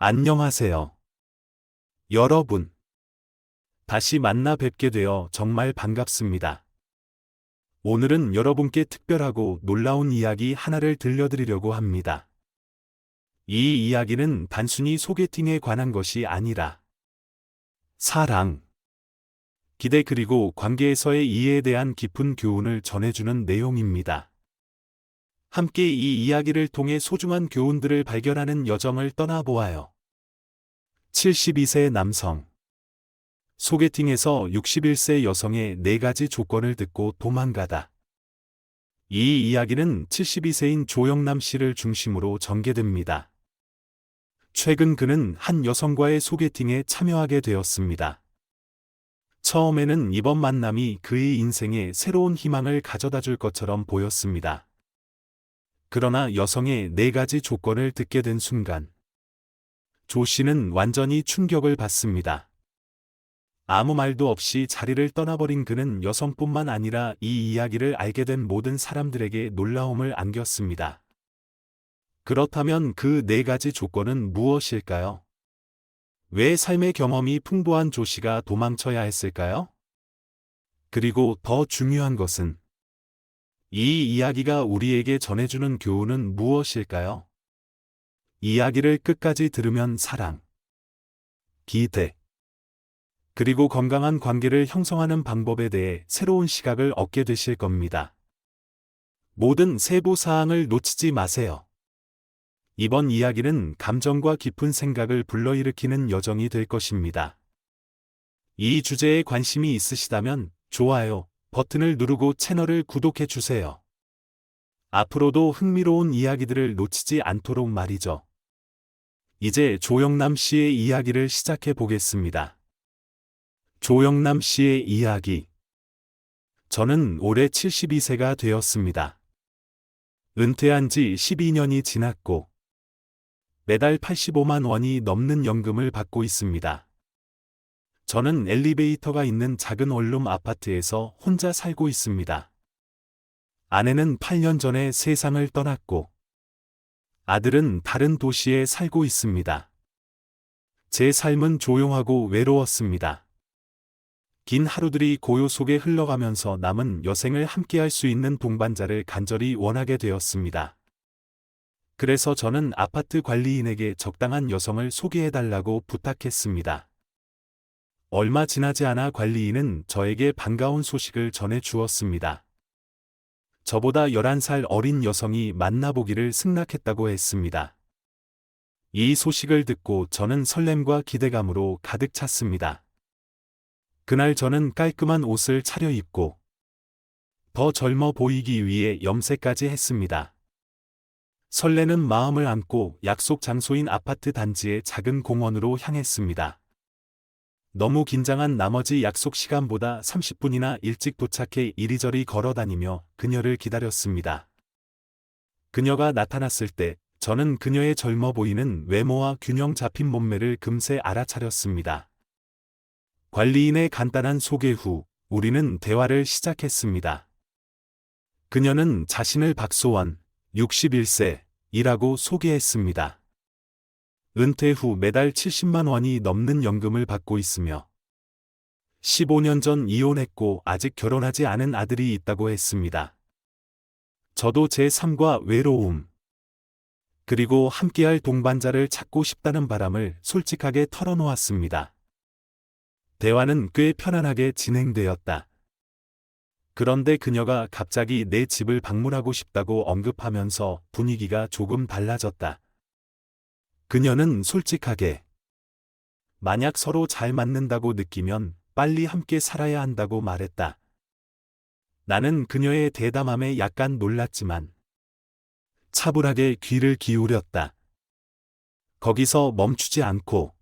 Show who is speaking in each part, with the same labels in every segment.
Speaker 1: 안녕하세요. 여러분. 다시 만나 뵙게 되어 정말 반갑습니다. 오늘은 여러분께 특별하고 놀라운 이야기 하나를 들려드리려고 합니다. 이 이야기는 단순히 소개팅에 관한 것이 아니라 사랑, 기대 그리고 관계에서의 이해에 대한 깊은 교훈을 전해주는 내용입니다. 함께 이 이야기를 통해 소중한 교훈들을 발견하는 여정을 떠나보아요. 72세 남성 소개팅에서 61세 여성의 네 가지 조건을 듣고 도망가다. 이 이야기는 72세인 조영남 씨를 중심으로 전개됩니다. 최근 그는 한 여성과의 소개팅에 참여하게 되었습니다. 처음에는 이번 만남이 그의 인생에 새로운 희망을 가져다 줄 것처럼 보였습니다. 그러나 여성의 네 가지 조건을 듣게 된 순간 조 씨는 완전히 충격을 받습니다. 아무 말도 없이 자리를 떠나버린 그는 여성뿐만 아니라 이 이야기를 알게 된 모든 사람들에게 놀라움을 안겼습니다. 그렇다면 그 네 가지 조건은 무엇일까요? 왜 삶의 경험이 풍부한 조 씨가 도망쳐야 했을까요? 그리고 더 중요한 것은 이 이야기가 우리에게 전해주는 교훈은 무엇일까요? 이야기를 끝까지 들으면 사랑, 기대, 그리고 건강한 관계를 형성하는 방법에 대해 새로운 시각을 얻게 되실 겁니다. 모든 세부 사항을 놓치지 마세요. 이번 이야기는 감정과 깊은 생각을 불러일으키는 여정이 될 것입니다. 이 주제에 관심이 있으시다면 좋아요, 버튼을 누르고 채널을 구독해 주세요. 앞으로도 흥미로운 이야기들을 놓치지 않도록 말이죠. 이제 조영남 씨의 이야기를 시작해 보겠습니다. 조영남 씨의 이야기. 저는 올해 72세가 되었습니다. 은퇴한 지 12년이 지났고, 매달 85만 원이 넘는 연금을 받고 있습니다. 저는 엘리베이터가 있는 작은 원룸 아파트에서 혼자 살고 있습니다. 아내는 8년 전에 세상을 떠났고, 아들은 다른 도시에 살고 있습니다. 제 삶은 조용하고 외로웠습니다. 긴 하루들이 고요 속에 흘러가면서 남은 여생을 함께할 수 있는 동반자를 간절히 원하게 되었습니다. 그래서 저는 아파트 관리인에게 적당한 여성을 소개해달라고 부탁했습니다. 얼마 지나지 않아 관리인은 저에게 반가운 소식을 전해 주었습니다. 저보다 11살 어린 여성이 만나보기를 승낙했다고 했습니다. 이 소식을 듣고 저는 설렘과 기대감으로 가득 찼습니다. 그날 저는 깔끔한 옷을 차려입고 더 젊어 보이기 위해 염색까지 했습니다. 설레는 마음을 안고 약속 장소인 아파트 단지의 작은 공원으로 향했습니다. 너무 긴장한 나머지 약속 시간보다 30분이나 일찍 도착해 이리저리 걸어 다니며 그녀를 기다렸습니다. 그녀가 나타났을 때 저는 그녀의 젊어 보이는 외모와 균형 잡힌 몸매를 금세 알아차렸습니다. 관리인의 간단한 소개 후 우리는 대화를 시작했습니다. 그녀는 자신을 박소원, 61세, 이라고 소개했습니다. 은퇴 후 매달 70만 원이 넘는 연금을 받고 있으며 15년 전 이혼했고 아직 결혼하지 않은 아들이 있다고 했습니다. 저도 제 삶과 외로움, 그리고 함께할 동반자를 찾고 싶다는 바람을 솔직하게 털어놓았습니다. 대화는 꽤 편안하게 진행되었다. 그런데 그녀가 갑자기 내 집을 방문하고 싶다고 언급하면서 분위기가 조금 달라졌다. 그녀는 솔직하게 만약 서로 잘 맞는다고 느끼면 빨리 함께 살아야 한다고 말했다. 나는 그녀의 대담함에 약간 놀랐지만 차분하게 귀를 기울였다. 거기서 멈추지 않고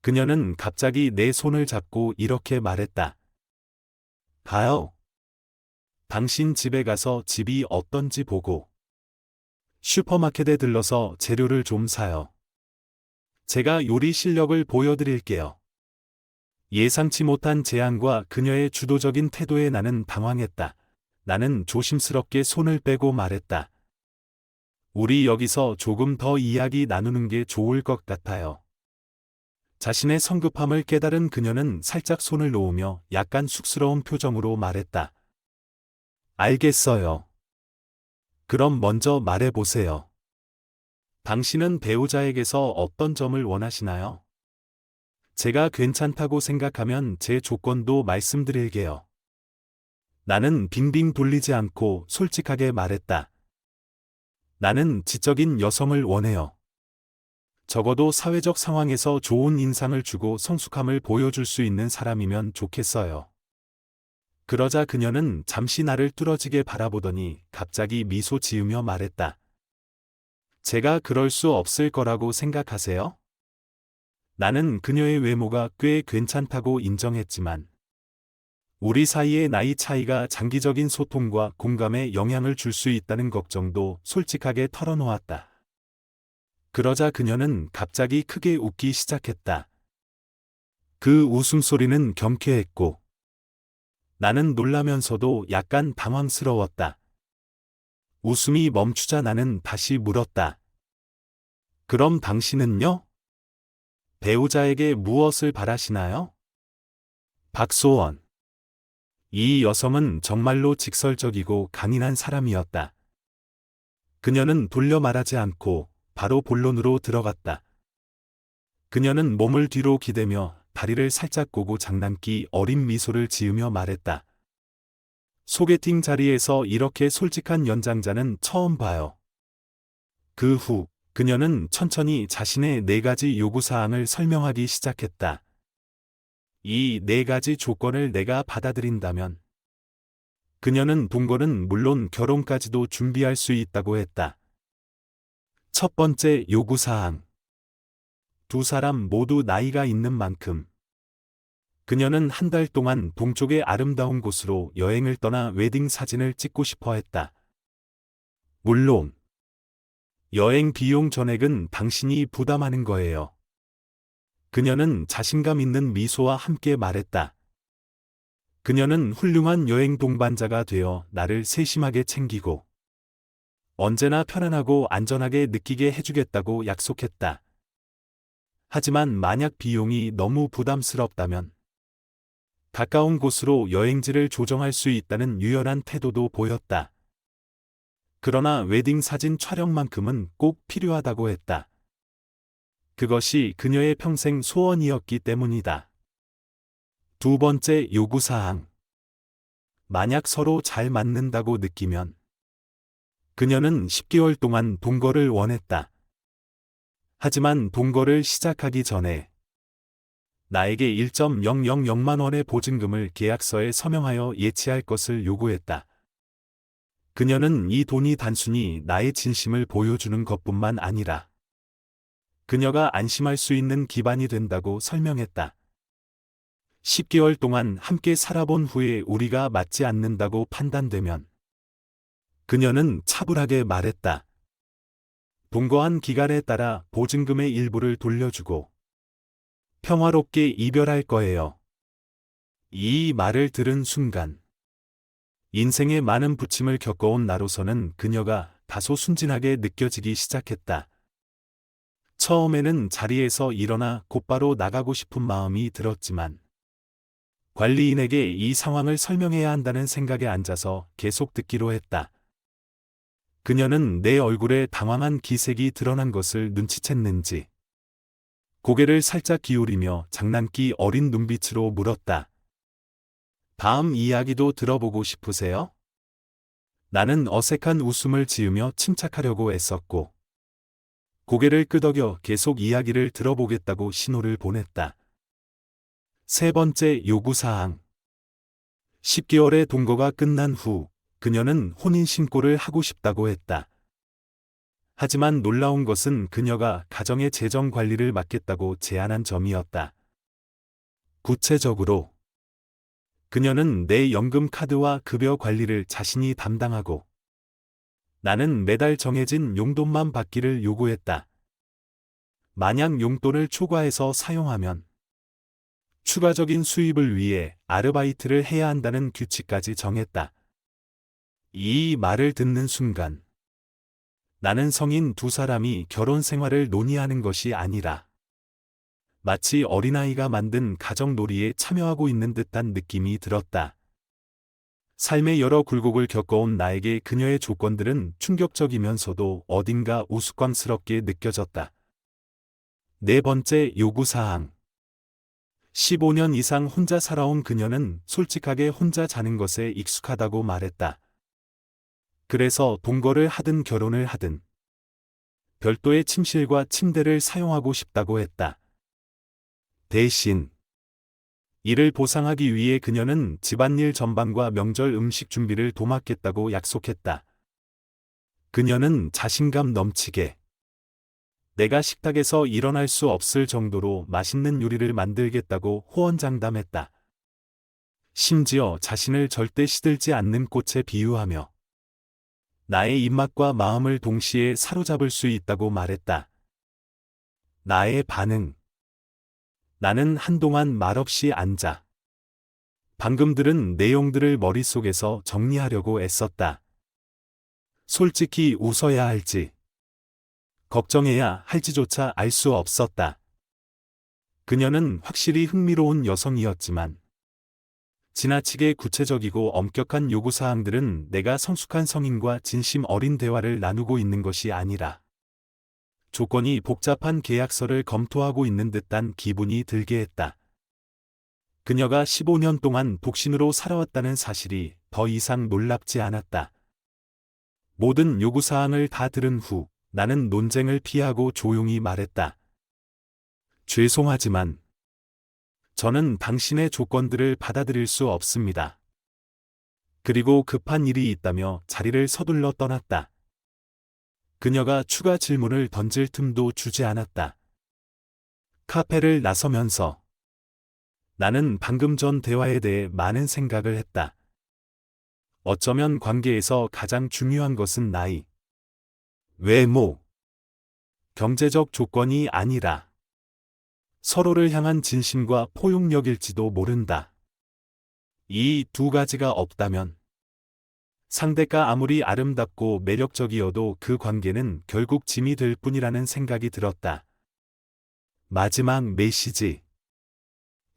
Speaker 1: 그녀는 갑자기 내 손을 잡고 이렇게 말했다. 가요. 당신 집에 가서 집이 어떤지 보고 슈퍼마켓에 들러서 재료를 좀 사요. 제가 요리 실력을 보여드릴게요. 예상치 못한 제안과 그녀의 주도적인 태도에 나는 당황했다. 나는 조심스럽게 손을 빼고 말했다. 우리 여기서 조금 더 이야기 나누는 게 좋을 것 같아요. 자신의 성급함을 깨달은 그녀는 살짝 손을 놓으며 약간 쑥스러운 표정으로 말했다. 알겠어요. 그럼 먼저 말해보세요. 당신은 배우자에게서 어떤 점을 원하시나요? 제가 괜찮다고 생각하면 제 조건도 말씀드릴게요. 나는 빙빙 돌리지 않고 솔직하게 말했다. 나는 지적인 여성을 원해요. 적어도 사회적 상황에서 좋은 인상을 주고 성숙함을 보여줄 수 있는 사람이면 좋겠어요. 그러자 그녀는 잠시 나를 뚫어지게 바라보더니 갑자기 미소 지으며 말했다. 제가 그럴 수 없을 거라고 생각하세요? 나는 그녀의 외모가 꽤 괜찮다고 인정했지만 우리 사이의 나이 차이가 장기적인 소통과 공감에 영향을 줄 수 있다는 걱정도 솔직하게 털어놓았다. 그러자 그녀는 갑자기 크게 웃기 시작했다. 그 웃음소리는 경쾌했고 나는 놀라면서도 약간 당황스러웠다. 웃음이 멈추자 나는 다시 물었다. 그럼 당신은요? 배우자에게 무엇을 바라시나요? 박소원. 이 여성은 정말로 직설적이고 강인한 사람이었다. 그녀는 돌려 말하지 않고 바로 본론으로 들어갔다. 그녀는 몸을 뒤로 기대며 다리를 살짝 꼬고 장난기 어린 미소를 지으며 말했다. 소개팅 자리에서 이렇게 솔직한 연장자는 처음 봐요. 그 후, 그녀는 천천히 자신의 네 가지 요구사항을 설명하기 시작했다. 이 네 가지 조건을 내가 받아들인다면. 그녀는 동거는 물론 결혼까지도 준비할 수 있다고 했다. 첫 번째 요구사항. 두 사람 모두 나이가 있는 만큼 그녀는 한 달 동안 동쪽의 아름다운 곳으로 여행을 떠나 웨딩 사진을 찍고 싶어 했다. 물론, 여행 비용 전액은 당신이 부담하는 거예요. 그녀는 자신감 있는 미소와 함께 말했다. 그녀는 훌륭한 여행 동반자가 되어 나를 세심하게 챙기고 언제나 편안하고 안전하게 느끼게 해주겠다고 약속했다. 하지만 만약 비용이 너무 부담스럽다면 가까운 곳으로 여행지를 조정할 수 있다는 유연한 태도도 보였다. 그러나 웨딩 사진 촬영만큼은 꼭 필요하다고 했다. 그것이 그녀의 평생 소원이었기 때문이다. 두 번째 요구사항. 만약 서로 잘 맞는다고 느끼면 그녀는 10개월 동안 동거를 원했다. 하지만 동거를 시작하기 전에 나에게 1.000만 원의 보증금을 계약서에 서명하여 예치할 것을 요구했다. 그녀는 이 돈이 단순히 나의 진심을 보여주는 것뿐만 아니라 그녀가 안심할 수 있는 기반이 된다고 설명했다. 10개월 동안 함께 살아본 후에 우리가 맞지 않는다고 판단되면 그녀는 차분하게 말했다. 동거한 기간에 따라 보증금의 일부를 돌려주고 평화롭게 이별할 거예요. 이 말을 들은 순간 인생의 많은 부침을 겪어온 나로서는 그녀가 다소 순진하게 느껴지기 시작했다. 처음에는 자리에서 일어나 곧바로 나가고 싶은 마음이 들었지만 관리인에게 이 상황을 설명해야 한다는 생각에 앉아서 계속 듣기로 했다. 그녀는 내 얼굴에 당황한 기색이 드러난 것을 눈치챘는지 고개를 살짝 기울이며 장난기 어린 눈빛으로 물었다. 다음 이야기도 들어보고 싶으세요? 나는 어색한 웃음을 지으며 침착하려고 애썼고 고개를 끄덕여 계속 이야기를 들어보겠다고 신호를 보냈다. 세 번째 요구사항 10개월의 동거가 끝난 후 그녀는 혼인 신고를 하고 싶다고 했다. 하지만 놀라운 것은 그녀가 가정의 재정 관리를 맡겠다고 제안한 점이었다. 구체적으로 그녀는 내 연금 카드와 급여 관리를 자신이 담당하고 나는 매달 정해진 용돈만 받기를 요구했다. 만약 용돈을 초과해서 사용하면 추가적인 수입을 위해 아르바이트를 해야 한다는 규칙까지 정했다. 이 말을 듣는 순간 나는 성인 두 사람이 결혼 생활을 논의하는 것이 아니라 마치 어린아이가 만든 가정놀이에 참여하고 있는 듯한 느낌이 들었다. 삶의 여러 굴곡을 겪어온 나에게 그녀의 조건들은 충격적이면서도 어딘가 우스꽝스럽게 느껴졌다. 네 번째 요구사항 15년 이상 혼자 살아온 그녀는 솔직하게 혼자 자는 것에 익숙하다고 말했다. 그래서 동거를 하든 결혼을 하든 별도의 침실과 침대를 사용하고 싶다고 했다. 대신 이를 보상하기 위해 그녀는 집안일 전반과 명절 음식 준비를 도맡겠다고 약속했다. 그녀는 자신감 넘치게 내가 식탁에서 일어날 수 없을 정도로 맛있는 요리를 만들겠다고 호언장담했다. 심지어 자신을 절대 시들지 않는 꽃에 비유하며 나의 입맛과 마음을 동시에 사로잡을 수 있다고 말했다. 나의 반응. 나는 한동안 말없이 앉아. 방금 들은 내용들을 머릿속에서 정리하려고 애썼다. 솔직히 웃어야 할지, 걱정해야 할지조차 알 수 없었다. 그녀는 확실히 흥미로운 여성이었지만, 지나치게 구체적이고 엄격한 요구사항들은 내가 성숙한 성인과 진심 어린 대화를 나누고 있는 것이 아니라 조건이 복잡한 계약서를 검토하고 있는 듯한 기분이 들게 했다. 그녀가 15년 동안 독신으로 살아왔다는 사실이 더 이상 놀랍지 않았다. 모든 요구사항을 다 들은 후 나는 논쟁을 피하고 조용히 말했다. 죄송하지만 저는 당신의 조건들을 받아들일 수 없습니다. 그리고 급한 일이 있다며 자리를 서둘러 떠났다. 그녀가 추가 질문을 던질 틈도 주지 않았다. 카페를 나서면서 나는 방금 전 대화에 대해 많은 생각을 했다. 어쩌면 관계에서 가장 중요한 것은 나이, 외모, 경제적 조건이 아니라 서로를 향한 진심과 포용력일지도 모른다. 이 두 가지가 없다면 상대가 아무리 아름답고 매력적이어도 그 관계는 결국 짐이 될 뿐이라는 생각이 들었다. 마지막 메시지.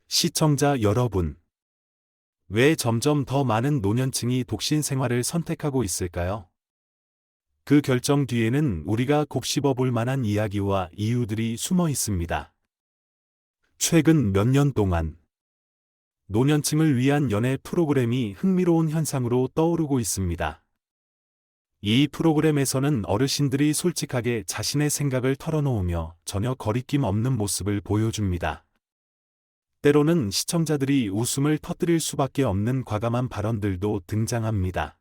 Speaker 1: 시청자 여러분. 왜 점점 더 많은 노년층이 독신 생활을 선택하고 있을까요? 그 결정 뒤에는 우리가 곱씹어 볼 만한 이야기와 이유들이 숨어 있습니다. 최근 몇 년 동안 노년층을 위한 연애 프로그램이 흥미로운 현상으로 떠오르고 있습니다. 이 프로그램에서는 어르신들이 솔직하게 자신의 생각을 털어놓으며 전혀 거리낌 없는 모습을 보여줍니다. 때로는 시청자들이 웃음을 터뜨릴 수밖에 없는 과감한 발언들도 등장합니다.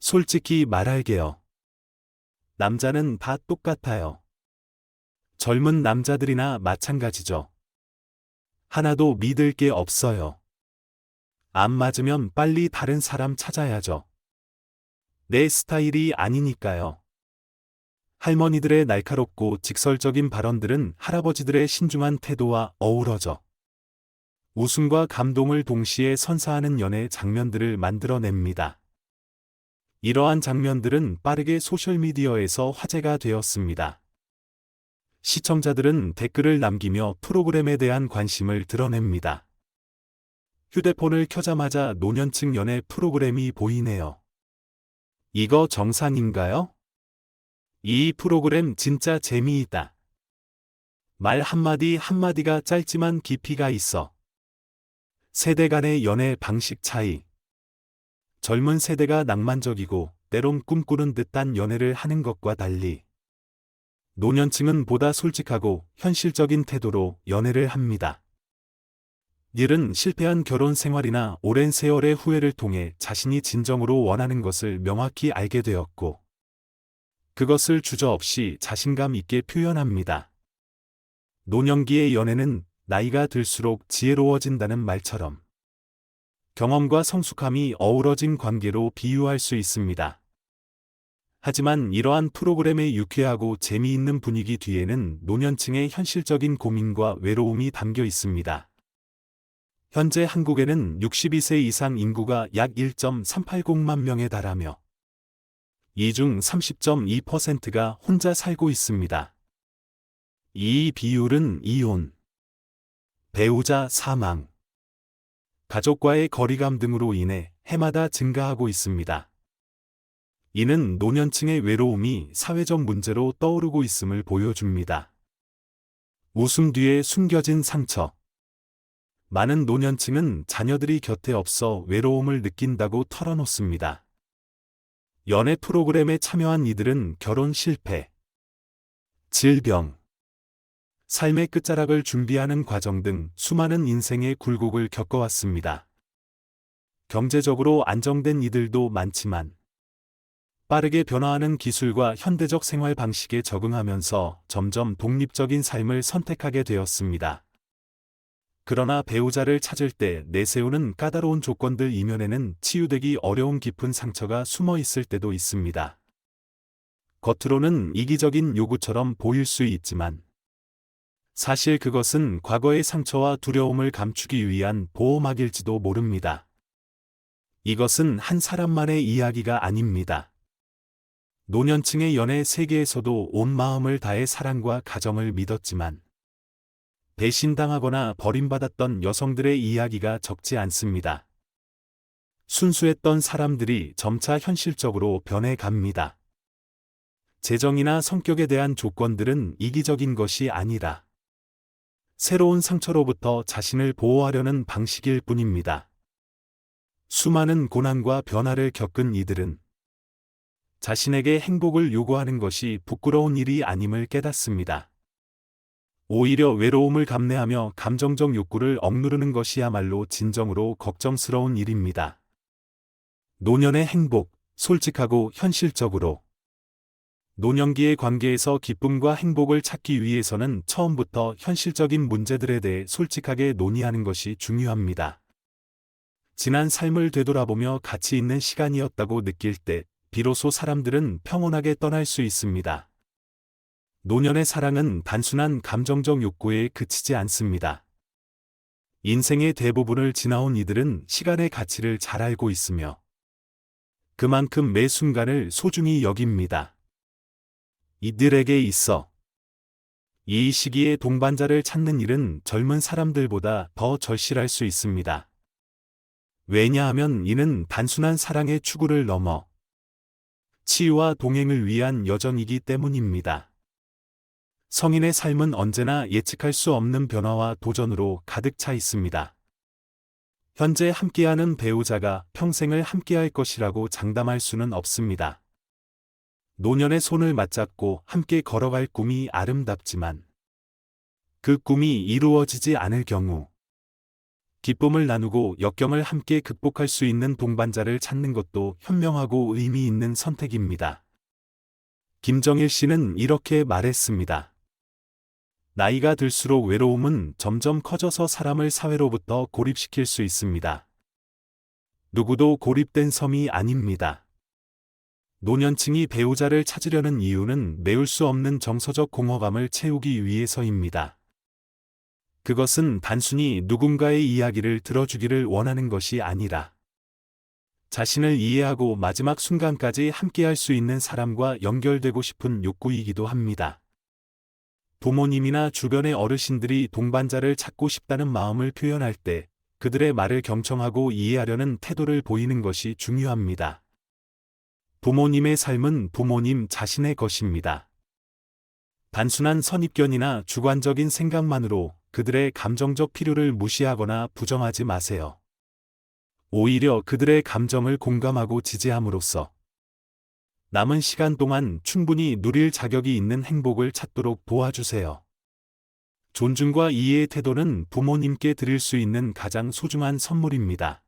Speaker 1: 솔직히 말할게요. 남자는 다 똑같아요. 젊은 남자들이나 마찬가지죠. 하나도 믿을 게 없어요. 안 맞으면 빨리 다른 사람 찾아야죠. 내 스타일이 아니니까요. 할머니들의 날카롭고 직설적인 발언들은 할아버지들의 신중한 태도와 어우러져 웃음과 감동을 동시에 선사하는 연애 장면들을 만들어냅니다. 이러한 장면들은 빠르게 소셜미디어에서 화제가 되었습니다. 시청자들은 댓글을 남기며 프로그램에 대한 관심을 드러냅니다. 휴대폰을 켜자마자 노년층 연애 프로그램이 보이네요. 이거 정상인가요? 이 프로그램 진짜 재미있다. 말 한마디 한마디가 짧지만 깊이가 있어. 세대 간의 연애 방식 차이. 젊은 세대가 낭만적이고 때론 꿈꾸는 듯한 연애를 하는 것과 달리 노년층은 보다 솔직하고 현실적인 태도로 연애를 합니다. 일은 실패한 결혼 생활이나 오랜 세월의 후회를 통해 자신이 진정으로 원하는 것을 명확히 알게 되었고, 그것을 주저없이 자신감 있게 표현합니다. 노년기의 연애는 나이가 들수록 지혜로워진다는 말처럼 경험과 성숙함이 어우러진 관계로 비유할 수 있습니다. 하지만 이러한 프로그램의 유쾌하고 재미있는 분위기 뒤에는 노년층의 현실적인 고민과 외로움이 담겨 있습니다. 현재 한국에는 62세 이상 인구가 약 1.380만 명에 달하며 이 중 30.2%가 혼자 살고 있습니다. 이 비율은 이혼, 배우자 사망, 가족과의 거리감 등으로 인해 해마다 증가하고 있습니다. 이는 노년층의 외로움이 사회적 문제로 떠오르고 있음을 보여줍니다. 웃음 뒤에 숨겨진 상처. 많은 노년층은 자녀들이 곁에 없어 외로움을 느낀다고 털어놓습니다. 연애 프로그램에 참여한 이들은 결혼 실패, 질병, 삶의 끝자락을 준비하는 과정 등 수많은 인생의 굴곡을 겪어왔습니다. 경제적으로 안정된 이들도 많지만 빠르게 변화하는 기술과 현대적 생활 방식에 적응하면서 점점 독립적인 삶을 선택하게 되었습니다. 그러나 배우자를 찾을 때 내세우는 까다로운 조건들 이면에는 치유되기 어려운 깊은 상처가 숨어 있을 때도 있습니다. 겉으로는 이기적인 요구처럼 보일 수 있지만 사실 그것은 과거의 상처와 두려움을 감추기 위한 보호막일지도 모릅니다. 이것은 한 사람만의 이야기가 아닙니다. 노년층의 연애 세계에서도 온 마음을 다해 사랑과 가정을 믿었지만 배신당하거나 버림받았던 여성들의 이야기가 적지 않습니다. 순수했던 사람들이 점차 현실적으로 변해갑니다. 재정이나 성격에 대한 조건들은 이기적인 것이 아니라 새로운 상처로부터 자신을 보호하려는 방식일 뿐입니다. 수많은 고난과 변화를 겪은 이들은 자신에게 행복을 요구하는 것이 부끄러운 일이 아님을 깨닫습니다. 오히려 외로움을 감내하며 감정적 욕구를 억누르는 것이야말로 진정으로 걱정스러운 일입니다. 노년의 행복, 솔직하고 현실적으로. 노년기의 관계에서 기쁨과 행복을 찾기 위해서는 처음부터 현실적인 문제들에 대해 솔직하게 논의하는 것이 중요합니다. 지난 삶을 되돌아보며 가치 있는 시간이었다고 느낄 때 비로소 사람들은 평온하게 떠날 수 있습니다. 노년의 사랑은 단순한 감정적 욕구에 그치지 않습니다. 인생의 대부분을 지나온 이들은 시간의 가치를 잘 알고 있으며 그만큼 매 순간을 소중히 여깁니다. 이들에게 있어 이 시기에 동반자를 찾는 일은 젊은 사람들보다 더 절실할 수 있습니다. 왜냐하면 이는 단순한 사랑의 추구를 넘어 치유와 동행을 위한 여정이기 때문입니다. 성인의 삶은 언제나 예측할 수 없는 변화와 도전으로 가득 차 있습니다. 현재 함께하는 배우자가 평생을 함께할 것이라고 장담할 수는 없습니다. 노년의 손을 맞잡고 함께 걸어갈 꿈이 아름답지만 그 꿈이 이루어지지 않을 경우 기쁨을 나누고 역경을 함께 극복할 수 있는 동반자를 찾는 것도 현명하고 의미 있는 선택입니다. 김정일 씨는 이렇게 말했습니다. 나이가 들수록 외로움은 점점 커져서 사람을 사회로부터 고립시킬 수 있습니다. 누구도 고립된 섬이 아닙니다. 노년층이 배우자를 찾으려는 이유는 메울 수 없는 정서적 공허감을 채우기 위해서입니다. 그것은 단순히 누군가의 이야기를 들어주기를 원하는 것이 아니라 자신을 이해하고 마지막 순간까지 함께할 수 있는 사람과 연결되고 싶은 욕구이기도 합니다. 부모님이나 주변의 어르신들이 동반자를 찾고 싶다는 마음을 표현할 때 그들의 말을 경청하고 이해하려는 태도를 보이는 것이 중요합니다. 부모님의 삶은 부모님 자신의 것입니다. 단순한 선입견이나 주관적인 생각만으로 그들의 감정적 필요를 무시하거나 부정하지 마세요. 오히려 그들의 감정을 공감하고 지지함으로써 남은 시간 동안 충분히 누릴 자격이 있는 행복을 찾도록 도와주세요. 존중과 이해의 태도는 부모님께 드릴 수 있는 가장 소중한 선물입니다.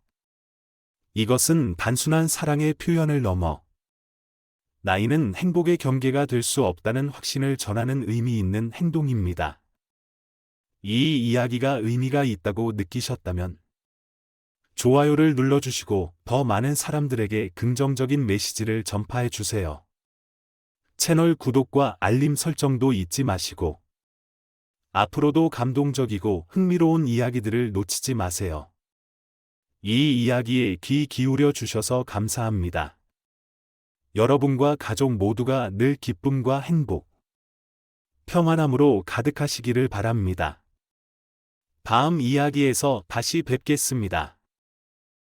Speaker 1: 이것은 단순한 사랑의 표현을 넘어 나이는 행복의 경계가 될 수 없다는 확신을 전하는 의미 있는 행동입니다. 이 이야기가 의미가 있다고 느끼셨다면 좋아요를 눌러주시고 더 많은 사람들에게 긍정적인 메시지를 전파해 주세요. 채널 구독과 알림 설정도 잊지 마시고 앞으로도 감동적이고 흥미로운 이야기들을 놓치지 마세요. 이 이야기에 귀 기울여 주셔서 감사합니다. 여러분과 가족 모두가 늘 기쁨과 행복, 평안함으로 가득하시기를 바랍니다. 다음 이야기에서 다시 뵙겠습니다.